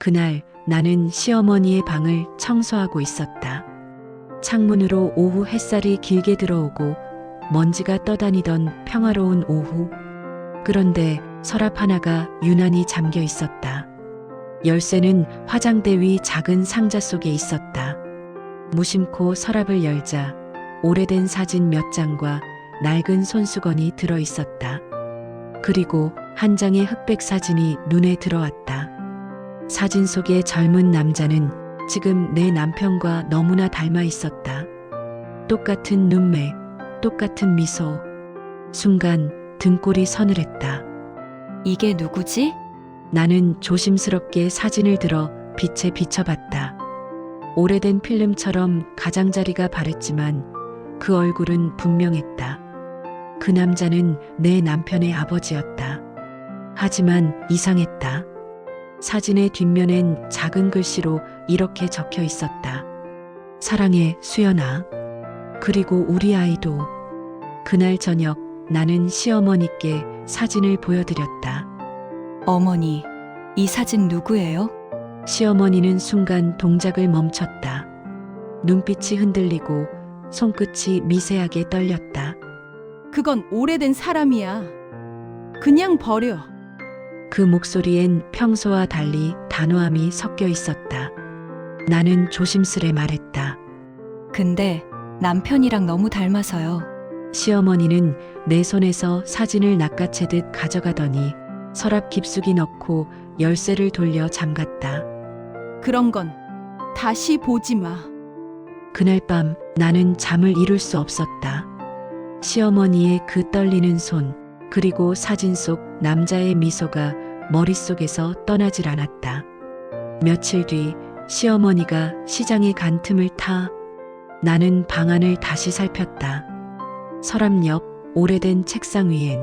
그날 나는 시어머니의 방을 청소하고 있었다. 창문으로 오후 햇살이 길게 들어오고 먼지가 떠다니던 평화로운 오후. 그런데 서랍 하나가 유난히 잠겨 있었다. 열쇠는 화장대 위 작은 상자 속에 있었다. 무심코 서랍을 열자 오래된 사진 몇 장과 낡은 손수건이 들어 있었다. 그리고 한 장의 흑백 사진이 눈에 들어왔다. 사진 속의 젊은 남자는 지금 내 남편과 너무나 닮아 있었다. 똑같은 눈매, 똑같은 미소. 순간 등골이 서늘했다. 이게 누구지? 나는 조심스럽게 사진을 들어 빛에 비춰봤다. 오래된 필름처럼 가장자리가 바랬지만 그 얼굴은 분명했다. 그 남자는 내 남편의 아버지였다. 하지만 이상했다. 사진의 뒷면엔 작은 글씨로 이렇게 적혀 있었다. 사랑해, 수연아. 그리고 우리 아이도. 그날 저녁 나는 시어머니께 사진을 보여드렸다. 어머니, 이 사진 누구예요? 시어머니는 순간 동작을 멈췄다. 눈빛이 흔들리고 손끝이 미세하게 떨렸다. 그건 오래된 사람이야. 그냥 버려. 그 목소리엔 평소와 달리 단호함이 섞여 있었다. 나는 조심스레 말했다. 근데 남편이랑 너무 닮아서요. 시어머니는 내 손에서 사진을 낚아채듯 가져가더니 서랍 깊숙이 넣고 열쇠를 돌려 잠갔다. 그런 건 다시 보지 마. 그날 밤 나는 잠을 이룰 수 없었다. 시어머니의 그 떨리는 손, 그리고 사진 속 남자의 미소가 머릿속에서 떠나질 않았다. 며칠 뒤 시어머니가 시장에 간 틈을 타 나는 방안을 다시 살폈다. 서랍 옆 오래된 책상 위엔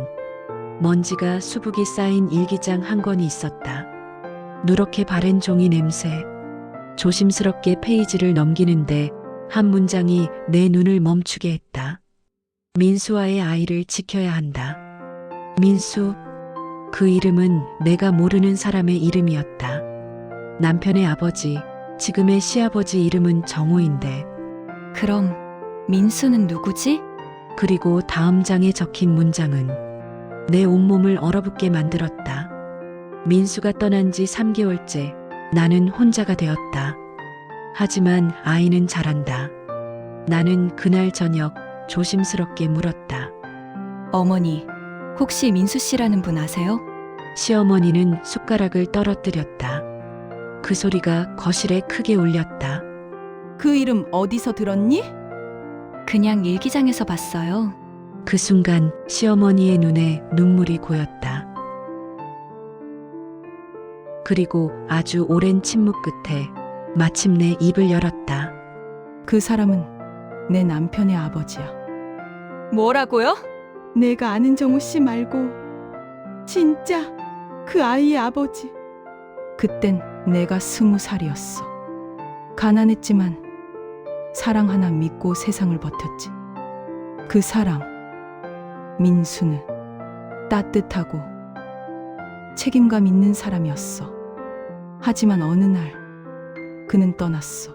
먼지가 수북이 쌓인 일기장 한 권이 있었다. 누렇게 바랜 종이 냄새. 조심스럽게 페이지를 넘기는데 한 문장이 내 눈을 멈추게 했다. 민수와의 아이를 지켜야 한다. 민수. 그 이름은 내가 모르는 사람의 이름이었다. 남편의 아버지, 지금의 시아버지 이름은 정우인데, 그럼 민수는 누구지? 그리고 다음 장에 적힌 문장은 내 온몸을 얼어붙게 만들었다. 민수가 떠난 지 3개월째 나는 혼자가 되었다. 하지만 아이는 자란다. 나는 그날 저녁 조심스럽게 물었다. 어머니, 혹시 민수 씨라는 분 아세요? 시어머니는 숟가락을 떨어뜨렸다. 그 소리가 거실에 크게 울렸다. 그 이름 어디서 들었니? 그냥 일기장에서 봤어요. 그 순간 시어머니의 눈에 눈물이 고였다. 그리고 아주 오랜 침묵 끝에 마침내 입을 열었다. 그 사람은 내 남편의 아버지야. 뭐라고요? 내가 아는 정우 씨 말고 진짜 그 아이의 아버지. 그땐 내가 스무 살이었어. 가난했지만 사랑 하나 믿고 세상을 버텼지. 그 사랑, 민수는 따뜻하고 책임감 있는 사람이었어. 하지만 어느 날 그는 떠났어.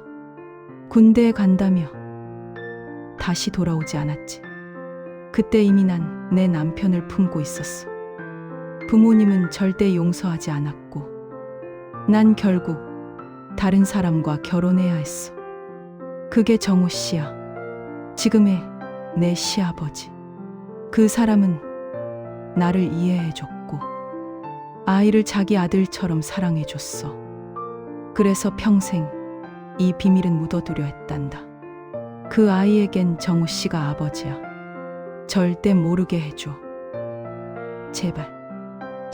군대에 간다며 다시 돌아오지 않았지. 그때 이미 난 내 남편을 품고 있었어. 부모님은 절대 용서하지 않았고, 난 결국 다른 사람과 결혼해야 했어. 그게 정우 씨야. 지금의 내 시아버지. 그 사람은 나를 이해해줬고, 아이를 자기 아들처럼 사랑해줬어. 그래서 평생 이 비밀은 묻어두려 했단다. 그 아이에겐 정우 씨가 아버지야. 절대 모르게 해줘. 제발.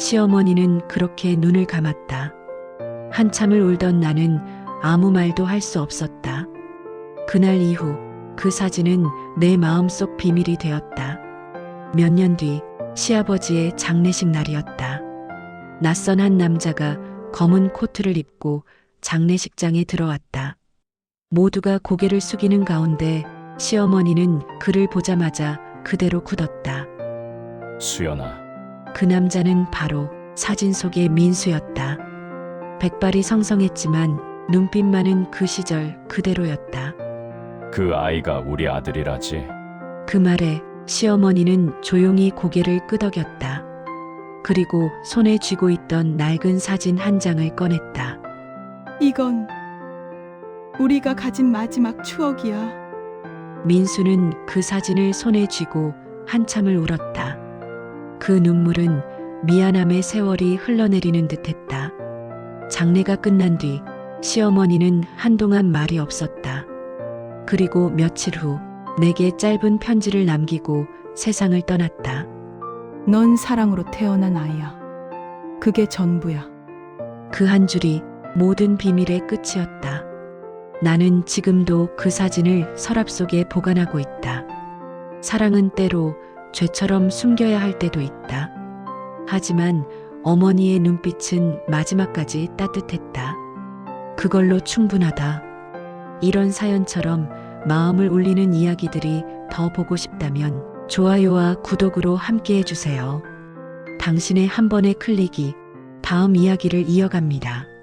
시어머니는 그렇게 눈을 감았다. 한참을 울던 나는 아무 말도 할 수 없었다. 그날 이후 그 사진은 내 마음속 비밀이 되었다. 몇 년 뒤 시아버지의 장례식 날이었다. 낯선 한 남자가 검은 코트를 입고 장례식장에 들어왔다. 모두가 고개를 숙이는 가운데 시어머니는 그를 보자마자 그대로 굳었다. 수연아, 그 남자는 바로 사진 속의 민수였다. 백발이 성성했지만 눈빛만은 그 시절 그대로였다. 그 아이가 우리 아들이라지. 그 말에 시어머니는 조용히 고개를 끄덕였다. 그리고 손에 쥐고 있던 낡은 사진 한 장을 꺼냈다. 이건 우리가 가진 마지막 추억이야. 민수는 그 사진을 손에 쥐고 한참을 울었다. 그 눈물은 미안함의 세월이 흘러내리는 듯 했다. 장례가 끝난 뒤 시어머니는 한동안 말이 없었다. 그리고 며칠 후 내게 짧은 편지를 남기고 세상을 떠났다. 넌 사랑으로 태어난 아이야. 그게 전부야. 그 한 줄이 모든 비밀의 끝이었다. 나는 지금도 그 사진을 서랍 속에 보관하고 있다. 사랑은 때로 죄처럼 숨겨야 할 때도 있다. 하지만 어머니의 눈빛은 마지막까지 따뜻했다. 그걸로 충분하다. 이런 사연처럼 마음을 울리는 이야기들이 더 보고 싶다면 좋아요와 구독으로 함께 해주세요. 당신의 한 번의 클릭이 다음 이야기를 이어갑니다.